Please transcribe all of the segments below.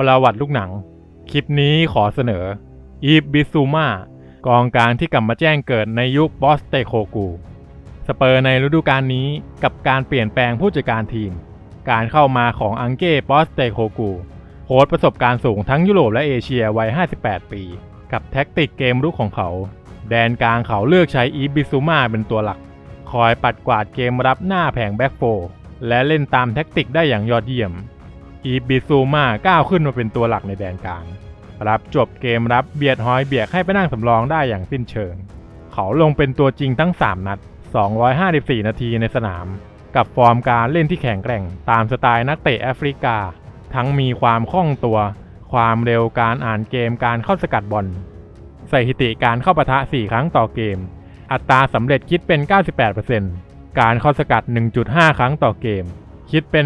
ประวัติลูกหนัง คลิปนี้ขอเสนอ อีฟบิซูมากองกลางที่กลับมาแจ้งเกิดในยุคบอสเตโคกู สเปอร์ในฤดูกาลนี้กับการเปลี่ยนแปลงผู้จัดการทีม การเข้ามาของอังเก้บอสเตโคกูโค้ชประสบการณ์สูงทั้งยุโรปและเอเชียวัย 58 ปี กับแท็กติกเกมรุกของเขา แดนกลางเขาเลือกใช้อีฟบิซูมาเป็นตัวหลัก คอยปัดกวาดเกมรับหน้าแผงแบ็กโฟและเล่นตามแท็กติกได้อย่างยอดเยี่ยม อีบิซูมาก้าวขึ้นมาเป็นตัวหลักในแดนกลาง รับจบเกมรับเบียดฮอยเบียกให้ไปนั่งสำรองได้อย่างสิ้นเชิง เขาลงเป็นตัวจริงทั้ง 3 นัด 254 นาทีในสนาม กับฟอร์มการเล่นที่แข็งแกร่ง ตามสไตล์นักเตะแอฟริกา ทั้งมีความคล่องตัว ความเร็วการอ่านเกมการเข้าสกัดบอลสถิติการเข้าปะทะ 4 ครั้งต่อเกม อัตราสำเร็จคิดเป็น 98%การเข้าสกัด 1.5 ครั้งต่อเกม คิดเป็น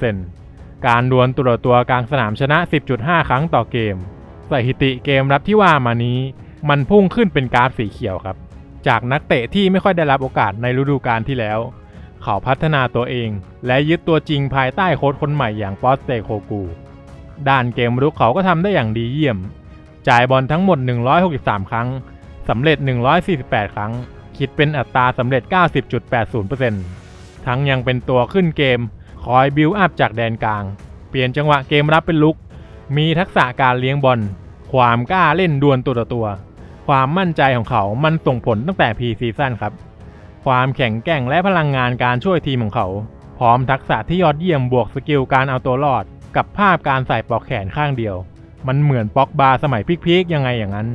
82% การดวลตัวตัวกลางสนามชนะ 10.5 ครั้งต่อเกม สถิติเกมรับที่ว่ามานี้ มันพุ่งขึ้นเป็นกราฟสีเขียวครับ จากนักเตะที่ไม่ค่อยได้รับโอกาสในฤดูกาลที่แล้ว เขาพัฒนาตัวเอง และยึดตัวจริงภายใต้โค้ชคนใหม่อย่างปอสเตโคกู ด้านเกมรุกเขาก็ทำได้อย่างดีเยี่ยม จ่ายบอลทั้งหมด 163 ครั้งสำเร็จ 148 ครั้ง คิดเป็นอัตราสำเร็จ 90.80%ทั้งยังเป็นตัวขึ้นเกม คอยบิวอัพจากแดนกลาง เปลี่ยนจังหวะเกมรับเป็นลุก มีทักษะการเลี้ยงบอล ความกล้าเล่นดวลตัวต่อตัว ความมั่นใจของเขามันส่งผลตั้งแต่พรีซีซั่นครับ ความแข็งแกร่งและพลังงานการช่วยทีมของเขา พร้อมทักษะที่ยอดเยี่ยมบวกสกิลการเอาตัวรอด กับภาพการใส่ปลอกแขนข้างเดียว มันเหมือนป็อกบาสมัยพีคๆยังไงอย่างนั้น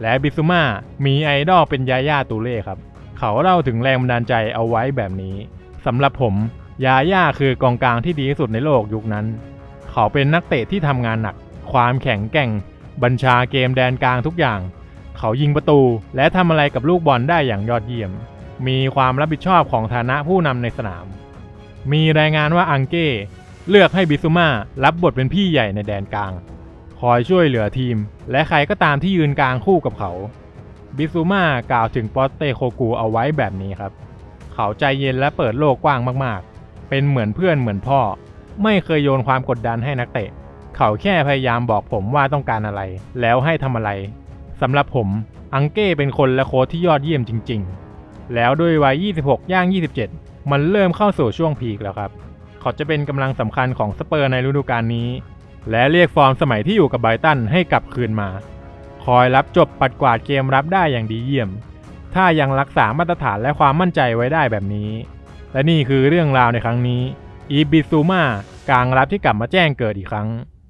และบิซูมามีไอดอลเป็นยาย่าตูเล่ครับ เขาเล่าถึงแรงบันดาลใจเอาไว้แบบนี้สำหรับผม ยาย่าคือกองกลางที่ดีที่สุดในโลกยุคนั้น เขาเป็นนักเตะที่ทำงานหนัก ความแข็งแกร่ง บัญชาเกมแดนกลางทุกอย่าง เขายิงประตูและทำอะไรกับลูกบอลได้อย่างยอดเยี่ยม มีความรับผิดชอบของฐานะผู้นำในสนาม มีรายงานว่าอังเก้เลือกให้บิซูมารับบทเป็นพี่ใหญ่ในแดนกลาง คอยช่วยเหลือทีม และใครก็ตามที่ยืนกลางคู่กับเขา บิซูมากล่าวถึงปอสเตโคกูเอาไว้แบบนี้ครับ เขาใจเย็นและเปิดโลกกว้างมากๆ เป็นเหมือนเพื่อนเหมือนพ่อ ไม่เคยโยนความกดดันให้นักเตะ เขาแค่พยายามบอกผมว่าต้องการอะไร แล้วให้ทำอะไรสำหรับผมอังเก้เป็นคนและโค้ชที่ยอดเยี่ยมจริง ๆ แล้วด้วยวัย 26 ย่าง 27 มันเริ่มเข้าสู่ช่วงพีคแล้วครับ เขาจะเป็นกำลังสำคัญของสเปอร์ในฤดูกาลนี้ และเรียกฟอร์มสมัยที่อยู่กับไบตันให้กลับคืนมา คอยรับจบปัดกวาดเกมรับได้อย่างดีเยี่ยม ถ้ายังรักษามาตรฐานและความมั่นใจไว้ได้แบบนี้ และนี่คือเรื่องราวในครั้งนี้อีบิซูมากลางรับที่กลับมาแจ้งเกิดอีกครั้ง